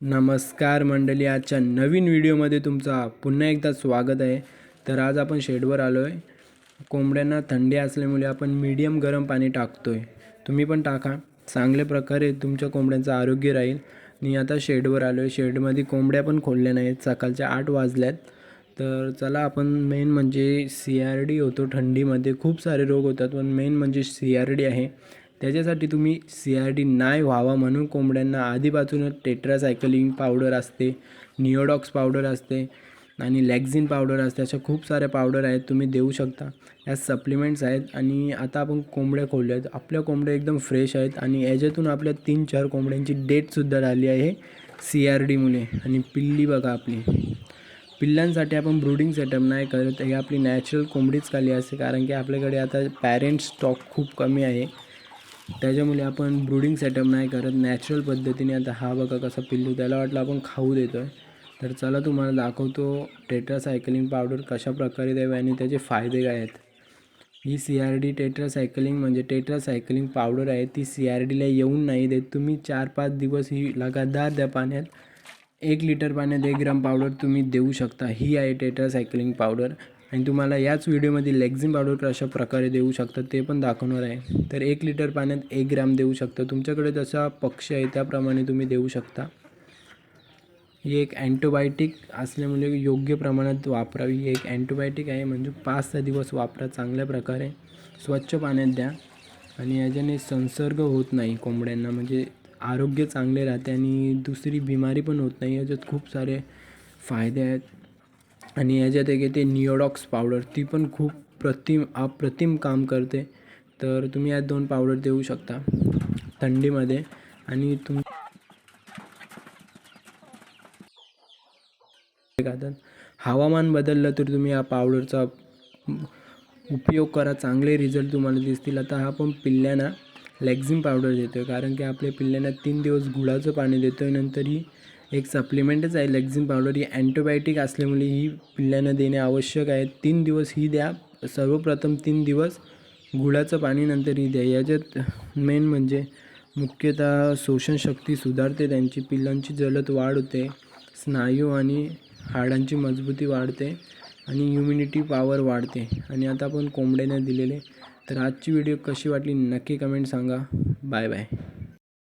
नमस्कार मंडळी आजच्या नवीन व्हिडिओमध्ये तुमचा पुन्हा एकदा स्वागत आहे. तर आज आपण शेडवर आलो आहे कोंबड्यांना थंडी असल्यामुळे आपण मीडियम गरम पाणी टाकतो आहे तुम्ही पण टाका. चांगल्या प्रकारे तुमच्या कोंबड्यांचं आरोग्य राहील. आणि आता शेडवर आलो आहे शेडमध्ये कोंबड्या पण खोलल्या नाहीत. सकाळच्या आठ वाजल्यात. तर चला आपण मेन म्हणजे सी आर डी होतो. थंडीमध्ये खूप सारे रोग होतात. पण मेन म्हणजे सी आर डी आहे. त्याच्यासाठी तुम्ही सी आर डी नाही व्हावा म्हणून कोंबड्यांना आधीपासूनच टेट्रासायकलिंग पावडर असते निओडॉक्स पावडर असते आणि लॅक्झिन पावडर असते अशा खूप साऱ्या पावडर आहेत तुम्ही देऊ शकता. या सप्लिमेंट्स आहेत आणि आता आपण कोंबड्या खोलल्या आहेत आपल्या कोंबड्या एकदम फ्रेश आहेत आणि याच्यातून आपल्या तीन चार कोंबड्यांची डेटसुद्धा झाली आहे सी आर डीमुळे आणि पिल्ली बघा आपली. पिल्लांसाठी आपण ब्रूडिंग सेटअप नाही करत हे आपली नॅचरल कोंबडीच खाली असते कारण की आपल्याकडे आता पॅरेंट स्टॉक खूप कमी आहे. त्याच्यामुळे आपण ब्रूडिंग सेटअप नाही करत. नॅचरल पद्धतीने आता हा बघा कसा पिल्लू त्याला वाटलं आपण खाऊ देतो आहे तर चला तुम्हाला दाखवतो टेट्रासायकलिंग पावडर कशा प्रकारे द्यावी आणि त्याचे फायदे काय आहेत. ही सी आर डी टेट्रासायकलिंग म्हणजे टेट्रासायकलिंग पावडर आहे. ती सी आर डीला येऊन नाही देत. तुम्ही चार पाच दिवस ही लगातार द्या पाण्यात एक लिटर पाण्यात एक ग्राम पावडर तुम्ही देऊ शकता. ही आहे टेट्रासायकलिंग पावडर आणि तुम्हाला याच व्हिडिओमध्ये लेक्झिन पावडर कशा प्रकारे देऊ शकता ते पण दाखवणार आहे. तर एक लिटर पाण्यात एक ग्राम देऊ शकता. तुमच्याकडे जसा पक्ष आहे त्याप्रमाणे तुम्ही देऊ शकता. ही एक अँटीबायोटिक असल्यामुळे योग्य प्रमाणात वापरावी. ही एक अँटीबायोटिक आहे. म्हणजे पाच सहा दिवस वापरा. चांगल्या प्रकारे. स्वच्छ पाण्यात द्या. आणि याच्याने संसर्ग होत नाही कोंबड्यांना. म्हणजे आरोग्य चांगले राहते आणि दुसरी बिमारी पण होत नाही. याच्यात खूप सारे फायदे आहेत. आणि याच्यात एक येते निओडॉक्स पावडर ती पण खूप प्रतिम अप्रतिम काम करते. तर तुम्ही यात दोन पावडर देऊ शकता थंडीमध्ये. आणि तुम खातात हवामान बदललं तर तुम्ही या पावडरचा उपयोग करा चांगले रिझल्ट तुम्हाला दिसतील. आता हा पण पिल्ल्यांना लॅक्झिम पावडर देतो आहे कारण की आपल्या पिल्ल्यांना तीन दिवस गुळाचं पाणी देतो आहे नंतर ही एक सप्लिमेंटच आहे. लेक्झिन पावडर ही अँटीबायोटिक असल्यामुळे ही पिल्ल्यानं देणे आवश्यक आहे. तीन दिवस ही द्या. सर्वप्रथम तीन दिवस गुळाचं पाणी नंतर ही द्या. याच्यात मेन म्हणजे मुख्यतः शोषणशक्ती सुधारते त्यांची. पिल्लांची जलद वाढ होते. स्नायू आणि हाडांची मजबूती वाढते आणि इम्युनिटी पॉवर वाढते. आणि आता आपण कोंबड्यांना दिलेले. तर आजची व्हिडिओ कशी वाटली? नक्की कमेंट सांगा. Bye bye